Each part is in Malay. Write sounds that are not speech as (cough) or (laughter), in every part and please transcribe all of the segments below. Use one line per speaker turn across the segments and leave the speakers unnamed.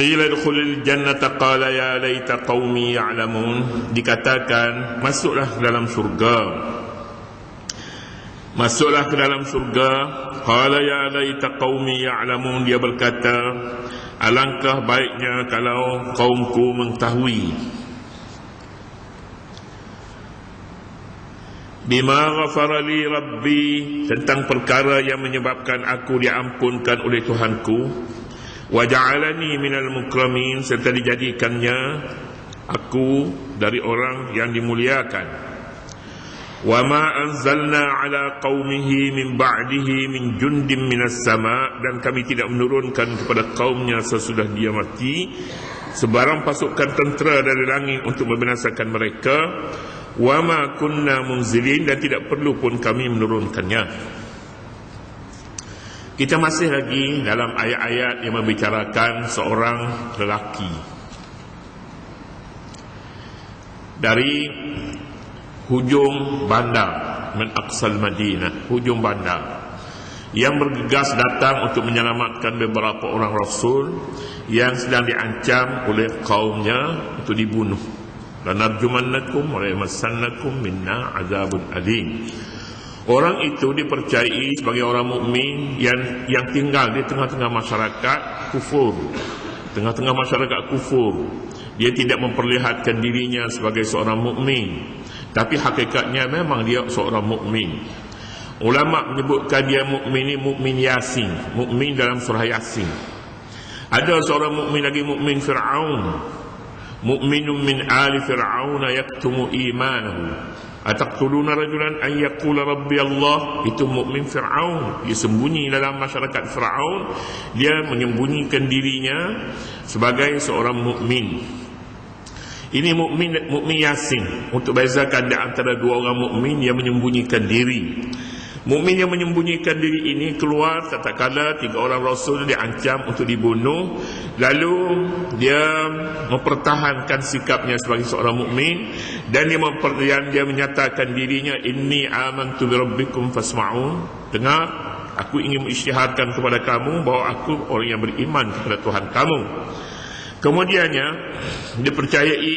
Qila dukhulil jannata qala ya laita qaumi ya'lamun. Dikatakan masuklah ke dalam surga Masuklah ke dalam surga qala ya laita qaumi ya'lamun. Dia berkata alangkah baiknya kalau kaumku mengetahui Bima ghafara li rabbi tentang perkara yang menyebabkan aku diampunkan oleh Tuhanku wa ja'alani minal mukramin. Serta dijadikannya aku dari orang yang dimuliakan. Wa ma anzalna ala qaumihi min ba'dihi min jundin minas sama. Dan kami tidak menurunkan kepada kaumnya sesudah dia mati. Sebarang pasukan tentera dari langit untuk membinasakan mereka. Wa ma kunna munzilin. Dan tidak perlu pun kami menurunkannya kita masih lagi dalam ayat-ayat yang membicarakan seorang lelaki. Dari hujung bandar min aqsal madinah hujung bandar. Yang bergegas datang untuk menyelamatkan beberapa orang rasul yang sedang diancam oleh kaumnya untuk dibunuh. Lanarjumannakum wa yamassannakum minna azabun alim Orang itu dipercayai sebagai orang mukmin yang yang tinggal di tengah-tengah masyarakat kufur. Tengah-tengah masyarakat kufur. Dia tidak memperlihatkan dirinya sebagai seorang mukmin, tapi hakikatnya memang dia seorang mukmin. Ulama menyebutkan dia mukmin ini mukmin Yasin, mukmin dalam surah Yasin. Ada seorang mukmin lagi mukmin Firaun. Mukminun min ali Firaun yaktumu imanahu. Ataqtuluna rajulan an yaqula rabbi Allah? Itu mukmin Firaun. Dia sembunyi dalam masyarakat Firaun. Dia menyembunyikan dirinya sebagai seorang mukmin. Ini mukmin mukmin Yasin. Untuk bezakan di antara dua orang mukmin yang menyembunyikan diri Mukmin yang menyembunyikan diri ini keluar tatkala tiga orang rasul diancam untuk dibunuh. Lalu dia mempertahankan sikapnya sebagai seorang mukmin dan dia memperlian dia menyatakan dirinya inni amantu bi rabbikum fasma'un. Dengar aku ingin mengisytiharkan kepada kamu bahawa aku orang yang beriman kepada Tuhan kamu. Kemudiannya dipercayai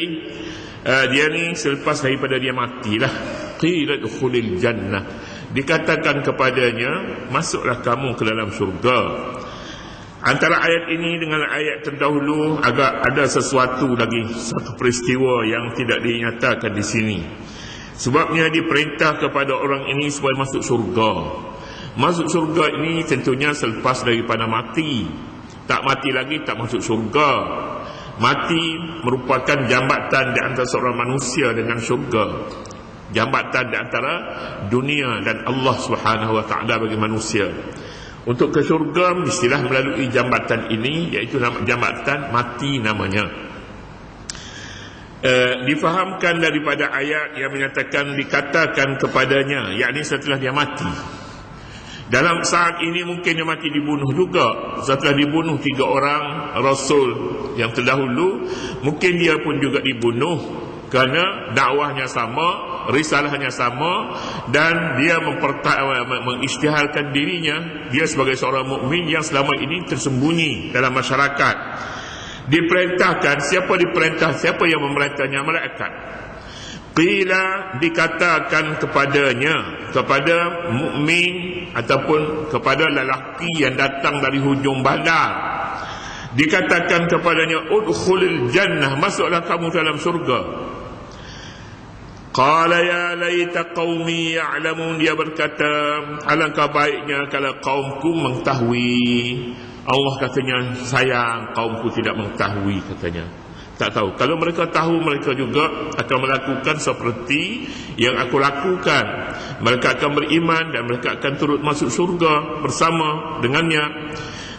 uh, dia ni selepas daripada dia matilah. Qila dukhulil jannah dikatakan kepadanya masuklah kamu ke dalam syurga. Antara ayat ini dengan ayat terdahulu agak ada sesuatu lagi satu peristiwa yang tidak dinyatakan di sini. Sebabnya diperintah kepada orang ini supaya masuk syurga. Masuk syurga ini tentunya selepas daripada mati. Tak mati lagi tak masuk syurga. Mati merupakan jambatan di antara seorang manusia dengan syurga jambatan di antara dunia dan Allah Subhanahu wa taala bagi manusia. Untuk ke syurga mestilah melalui jambatan ini iaitu jambatan mati namanya. Uh, difahamkan daripada ayat yang menyatakan dikatakan kepadanya yakni setelah dia mati dalam saat ini mungkin dia mati dibunuh juga setelah dibunuh tiga orang rasul yang terdahulu mungkin dia pun juga dibunuh kerana dakwahnya sama risalahnya sama dan dia mengisytiharkan dirinya. Dia sebagai seorang mukmin yang selama ini tersembunyi dalam masyarakat. Diperintahkan siapa diperintah siapa yang memerintahnya? Malaikat. Qila dikatakan kepadanya kepada mukmin ataupun kepada lelaki yang datang dari hujung bandar. Dikatakan kepadanya udkhulil jannah masuklah kamu dalam surga Qala ya laita qaumi ya'lamun dia berkata alangkah baiknya kalau kaumku mengetahui. Allah katanya sayang kaumku tidak mengetahui katanya. Tak tahu. Kalau mereka tahu mereka juga akan melakukan seperti yang aku lakukan. Mereka akan beriman dan mereka akan turut masuk surga bersama dengannya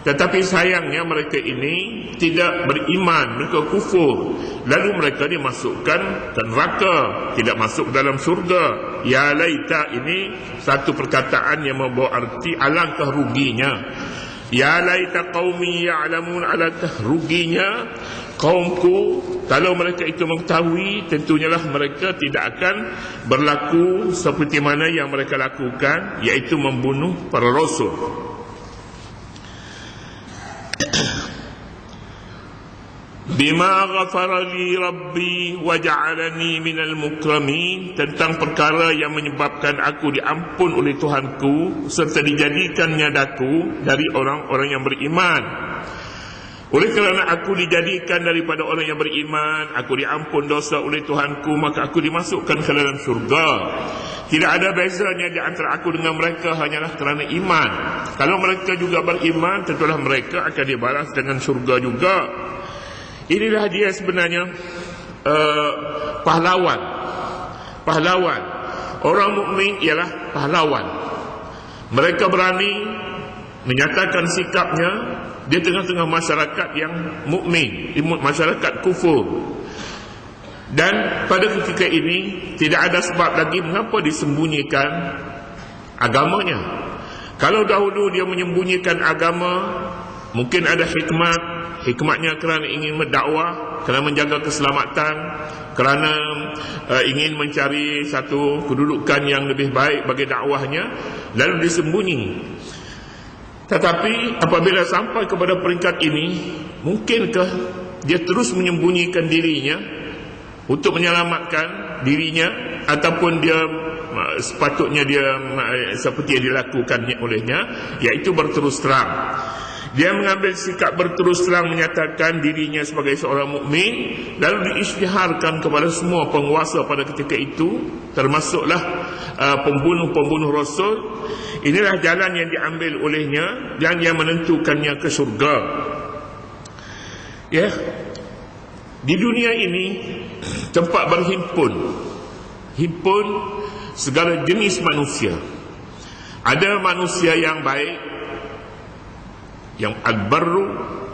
tetapi sayangnya mereka ini tidak beriman, mereka kufur. Lalu mereka dimasukkan ke neraka, tidak masuk dalam surga. Ya laita ini satu perkataan yang membawa arti alangkah ruginya. Ya laita qaumi ya'lamun alangkah ruginya kaumku kalau mereka itu mengetahui tentunya lah mereka tidak akan berlaku seperti mana yang mereka lakukan iaitu membunuh para rasul bima ghafara li rabbi wa ja'alani minal mukramin tentang perkara yang menyebabkan aku diampun oleh Tuhanku serta dijadikannya daku dari orang-orang yang beriman. Oleh kerana aku dijadikan daripada orang yang beriman aku diampun dosa oleh Tuhanku maka aku dimasukkan ke dalam surga tidak ada bezanya di antara aku dengan mereka hanyalah kerana iman kalau mereka juga beriman tentulah mereka akan dibalas dengan surga juga Inilah dia sebenarnya uh, pahlawan. Pahlawan. Orang mukmin ialah pahlawan. Mereka berani menyatakan sikapnya di tengah-tengah masyarakat yang mukmin, masyarakat kufur. Dan pada ketika ini tidak ada sebab lagi mengapa disembunyikan agamanya. Kalau dahulu dia menyembunyikan agama, mungkin ada hikmat. Hikmatnya kerana ingin mendakwah kerana menjaga keselamatan kerana uh, ingin mencari satu kedudukan yang lebih baik bagi dakwahnya lalu disembunyi. Tetapi apabila sampai kepada peringkat ini mungkinkah dia terus menyembunyikan dirinya untuk menyelamatkan dirinya ataupun dia sepatutnya dia seperti yang dilakukannya olehnya iaitu berterus terang. Dia mengambil sikap berterus terang menyatakan dirinya sebagai seorang mukmin lalu diisytiharkan kepada semua penguasa pada ketika itu termasuklah uh, pembunuh-pembunuh rasul. Inilah jalan yang diambil olehnya dan yang menentukannya ke surga ya di dunia ini tempat berhimpun himpun segala jenis manusia. Ada manusia yang baik yang al-barru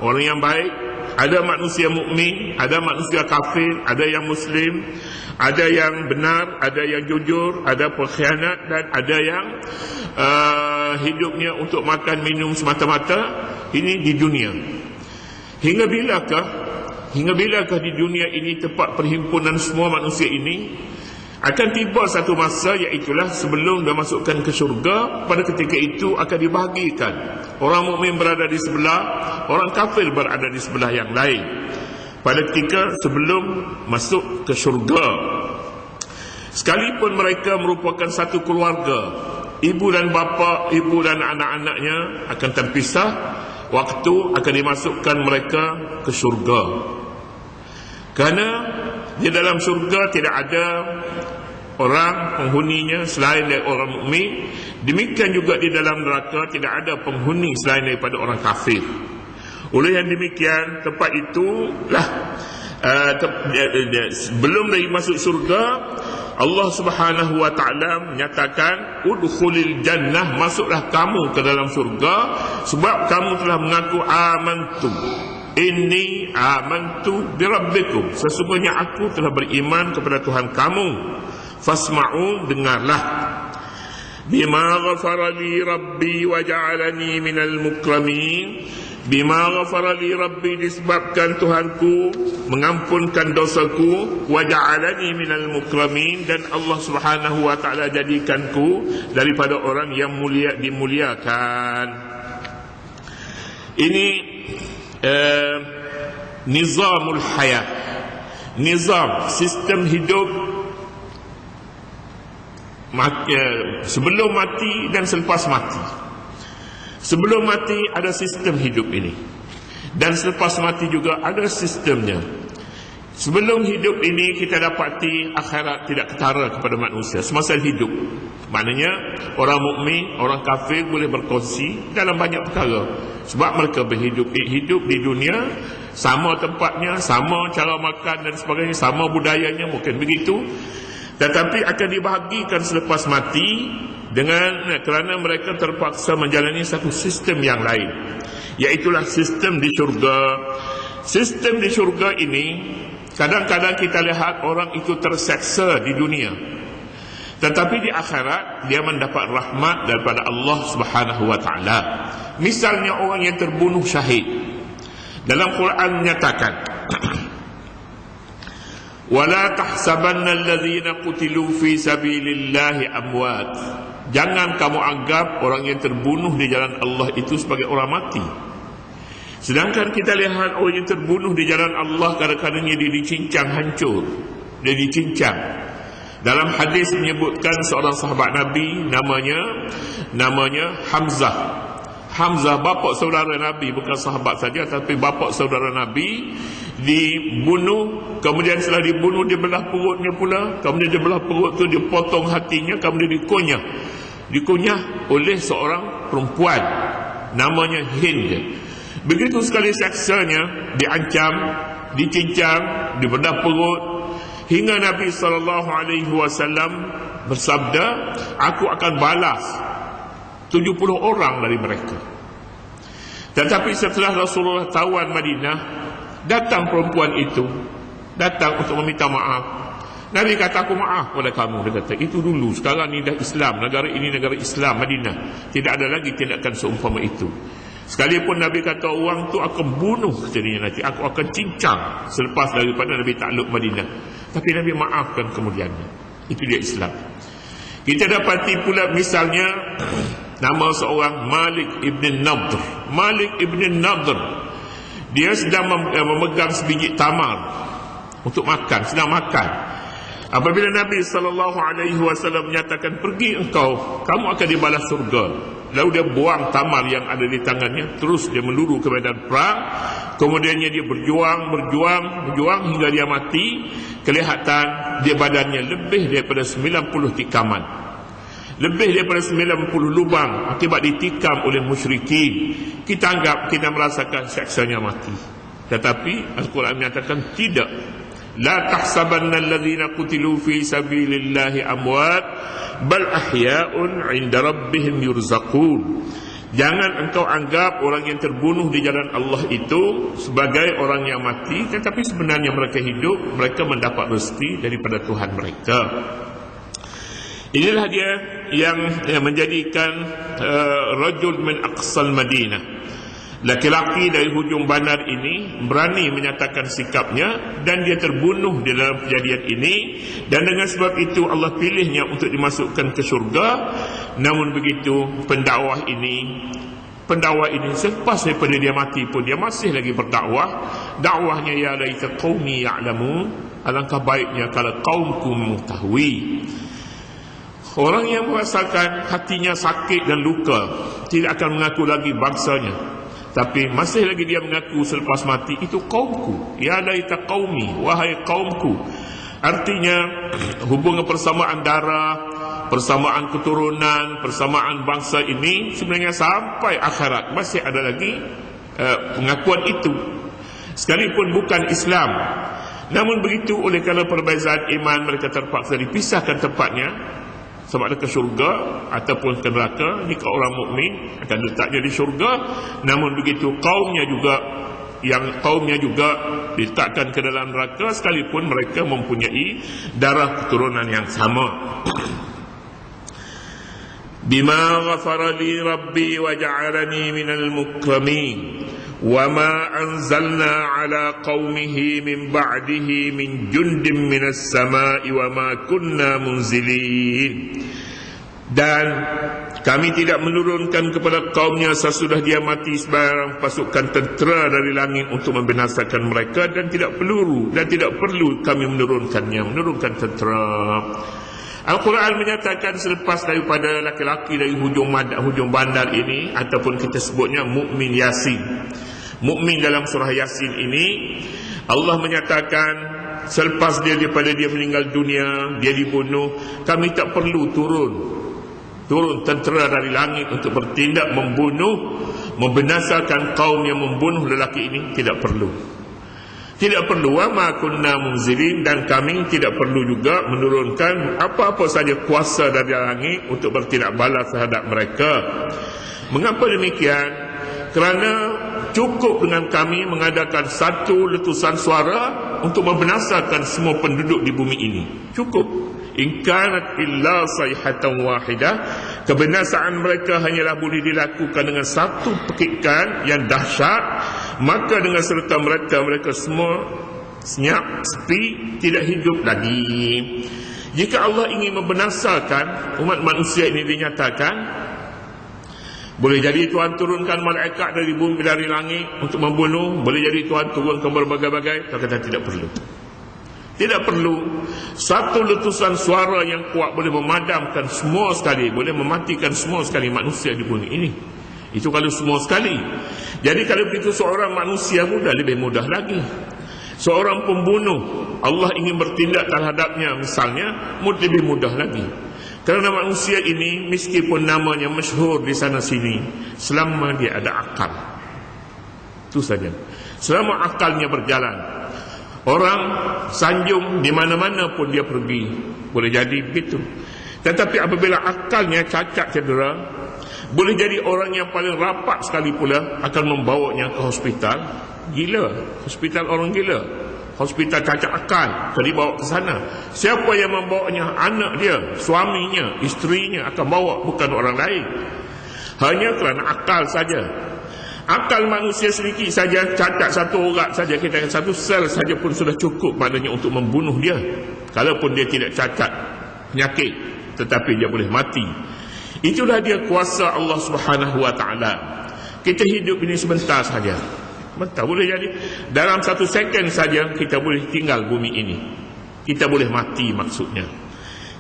orang yang baik. Ada manusia mukmin ada manusia kafir ada yang muslim ada yang benar ada yang jujur ada pengkhianat dan ada yang uh, hidupnya untuk makan minum semata-mata. Ini di dunia. Hingga bilakah hingga bilakah di dunia ini tempat perhimpunan semua manusia ini akan tiba satu masa iaitulah sebelum dia masukkan ke syurga pada ketika itu akan dibahagikan. Orang mukmin berada di sebelah orang kafir berada di sebelah yang lain. Pada ketika sebelum masuk ke syurga sekalipun mereka merupakan satu keluarga ibu dan bapa ibu dan anak-anaknya akan terpisah waktu akan dimasukkan mereka ke syurga kerana di dalam surga tidak ada orang penghuninya selain dari orang mukmin. Demikian juga di dalam neraka tidak ada penghuni selain daripada orang kafir. Oleh yang demikian tempat itu lah uh, belum lagi masuk surga Allah Subhanahu wa taala menyatakan udkhulil jannah masuklah kamu ke dalam surga sebab kamu telah mengaku amantu Inni amantu birabbikum. Sesungguhnya aku telah beriman kepada Tuhan kamu. Fasma'u dengarlah. Bima ghafara li rabbi wa ja'alani minal mukramin. Bima ghafara li rabbi disebabkan Tuhanku Mengampunkan dosaku. Wa ja'alani minal mukramin Dan Allah subhanahu wa ta'ala jadikanku Daripada orang yang mulia dimuliakan. Ini uh, nizamul hayat nizam sistem hidup. Mati, uh, sebelum mati dan selepas mati. Sebelum mati ada sistem hidup ini. Dan selepas mati juga ada sistemnya. Sebelum hidup ini kita dapati akhirat tidak ketara kepada manusia. Semasa hidup. Maknanya orang mukmin orang kafir boleh berkongsi dalam banyak perkara sebab mereka berhidup hidup di dunia sama tempatnya sama cara makan dan sebagainya sama budayanya mungkin begitu. Tetapi akan dibahagikan selepas mati dengan kerana mereka terpaksa menjalani satu sistem yang lain. Iaitulah sistem di syurga. Sistem di syurga ini kadang-kadang kita lihat orang itu terseksa di dunia. Tetapi di akhirat dia mendapat rahmat daripada Allah Subhanahu wa taala misalnya orang yang terbunuh syahid dalam Quran menyatakan (clears throat) wala tahsabanna alladhina qutilu fi sabilillahi amwat jangan kamu anggap orang yang terbunuh di jalan Allah itu sebagai orang mati Sedangkan kita lihat orang yang terbunuh di jalan Allah kadang-kadangnya dia dicincang hancur. Dia dicincang. Dalam hadis menyebutkan seorang sahabat Nabi namanya namanya Hamzah. Hamzah bapa saudara Nabi bukan sahabat saja tapi bapa saudara Nabi dibunuh kemudian setelah dibunuh dia belah perutnya pula kemudian dia belah perut tu dia potong hatinya kemudian dikunyah. Dikunyah oleh seorang perempuan namanya Hind. Begitu sekali saksanya diancam dicincang dibedah perut. Hingga Nabi sallallahu alaihi wasallam bersabda aku akan balas 70 orang dari mereka tetapi setelah Rasulullah tawan Madinah datang perempuan itu datang untuk meminta maaf Nabi kata aku maaf kepada kamu dia kata itu dulu sekarang ni dah Islam negara ini negara Islam Madinah tidak ada lagi tindakan seumpama itu Sekalipun Nabi kata orang tu akan bunuh katanya nanti aku akan cincang selepas daripada Nabi takluk Madinah. Tapi Nabi maafkan kemudiannya. Itu dia Islam. Kita dapati pula misalnya nama seorang Malik ibn Nadr. Malik ibn Nadr dia sedang eh, memegang sebiji tamar untuk makan, sedang makan. Apabila Nabi sallallahu alaihi wasallam menyatakan pergi engkau, kamu akan dibalas surga. Lalu dia buang tamar yang ada di tangannya, terus dia meluru ke medan perang. Kemudiannya dia berjuang, berjuang, berjuang hingga dia mati. Kelihatan dia badannya lebih daripada 90 tikaman lebih daripada 90 lubang akibat ditikam oleh musyrikin. Kita anggap kita merasakan seksanya mati. Tetapi Al-Quran menyatakan tidak. La tahsabanna alladhina kutilu fi sabilillahi amwat bal ahya'un inda rabbihim yurzaqun. Jangan engkau anggap orang yang terbunuh di jalan Allah itu sebagai orang yang mati tetapi sebenarnya mereka hidup mereka mendapat rezeki daripada Tuhan mereka. Inilah dia yang, yang menjadikan uh, rajul min aqsal Madinah. Laki-laki dari hujung bandar ini berani menyatakan sikapnya dan dia terbunuh di dalam kejadian ini. Dan dengan sebab itu Allah pilihnya untuk dimasukkan ke syurga. Namun begitu pendakwah ini pendakwah ini selepas daripada dia mati pun dia masih lagi berdakwah. Dakwahnya ya laita qaumi ya'lamu alangkah baiknya kalau kaumku mengetahui orang yang merasakan hatinya sakit dan luka tidak akan mengaku lagi bangsanya. Tapi masih lagi dia mengaku selepas mati itu kaumku. Ya laita qaumi wahai kaumku. Artinya (clears throat) hubungan persamaan darah persamaan keturunan persamaan bangsa ini sebenarnya sampai akhirat masih ada lagi uh, pengakuan itu. Sekalipun bukan Islam namun begitu oleh kerana perbezaan iman mereka terpaksa dipisahkan tempatnya sama ada ke syurga ataupun ke neraka jika orang mukmin akan letaknya di syurga. Namun begitu kaumnya juga yang kaumnya juga diletakkan ke dalam neraka sekalipun mereka mempunyai darah keturunan yang sama. (clears throat) Bima ghafara li rabbi wa ja'alani minal mukramin وما أنزلنا على قومه من بعده من جند من السماء وما كنا منزلين dan kami tidak menurunkan kepada kaumnya sesudah dia mati sebarang pasukan tentera dari langit untuk membinasakan mereka dan tidak peluru dan tidak perlu kami menurunkannya menurunkan tentera Al-Quran menyatakan selepas daripada laki-laki dari hujung, hujung bandar ini ataupun kita sebutnya mukmin yasin mukmin dalam surah Yasin ini Allah menyatakan selepas dia daripada dia meninggal dunia dia dibunuh kami tak perlu turun. Turun tentera dari langit untuk bertindak membunuh membinasakan kaum yang membunuh lelaki ini. Tidak perlu. Tidak perlu. Ma kunna munzilin dan kami tidak perlu juga menurunkan apa-apa saja kuasa dari langit untuk bertindak balas terhadap mereka. Mengapa demikian? Kerana cukup dengan kami mengadakan satu letusan suara untuk membinasakan semua penduduk di bumi ini. Cukup. In kanat illa sayhatan wahidah kebinasaan mereka hanyalah boleh dilakukan dengan satu pekikan yang dahsyat. Maka dengan serta mereka mereka semua senyap sepi tidak hidup lagi. Jika Allah ingin membinasakan umat manusia ini dinyatakan Boleh jadi Tuhan turunkan malaikat dari bumi dari langit untuk membunuh. Boleh jadi Tuhan turunkan berbagai-bagai. Tuhan kata tidak perlu. Tidak perlu satu letusan suara yang kuat boleh memadamkan semua sekali, boleh mematikan semua sekali manusia di bumi ini. Itu kalau semua sekali. Jadi kalau begitu seorang manusia mudah lebih mudah lagi. Seorang pembunuh Allah ingin bertindak terhadapnya misalnya lebih mudah lagi. Kerana manusia ini meskipun namanya masyhur di sana sini selama dia ada akal. Itu saja. Selama akalnya berjalan. Orang sanjung di mana-mana pun dia pergi. Boleh jadi begitu. Tetapi apabila akalnya cacat cedera, boleh jadi orang yang paling rapat sekali pula akan membawanya ke hospital. Gila. Hospital orang gila hospital cacat akal kalau dibawa ke sana. Siapa yang membawanya? Anak dia suaminya isterinya akan bawa bukan orang lain. Hanya kerana akal saja. Akal manusia sedikit saja cacat satu orang saja kita satu sel saja pun sudah cukup maknanya untuk membunuh dia. Kalaupun dia tidak cacat penyakit tetapi dia boleh mati. Itulah dia kuasa Allah Subhanahu wa taala. Kita hidup ini sebentar saja Betul boleh jadi dalam satu second saja kita boleh tinggal bumi ini. Kita boleh mati maksudnya.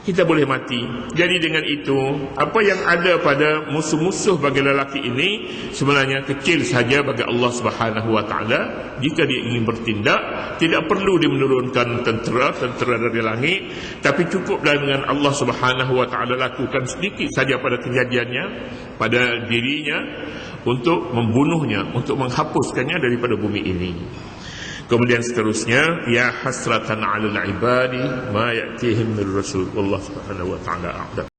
Kita boleh mati. Jadi dengan itu, apa yang ada pada musuh-musuh bagi lelaki ini sebenarnya kecil saja bagi Allah Subhanahu Wa Taala. Jika dia ingin bertindak, tidak perlu dia menurunkan tentera, tentera dari langit, tapi cukuplah dengan Allah Subhanahu Wa Taala lakukan sedikit saja pada kejadiannya, pada dirinya untuk membunuhnya untuk menghapuskannya daripada bumi ini kemudian seterusnya ya hasratan 'alal ibadi ma ya'tihim min rasul. Allah subhanahu wa ta'ala a'lam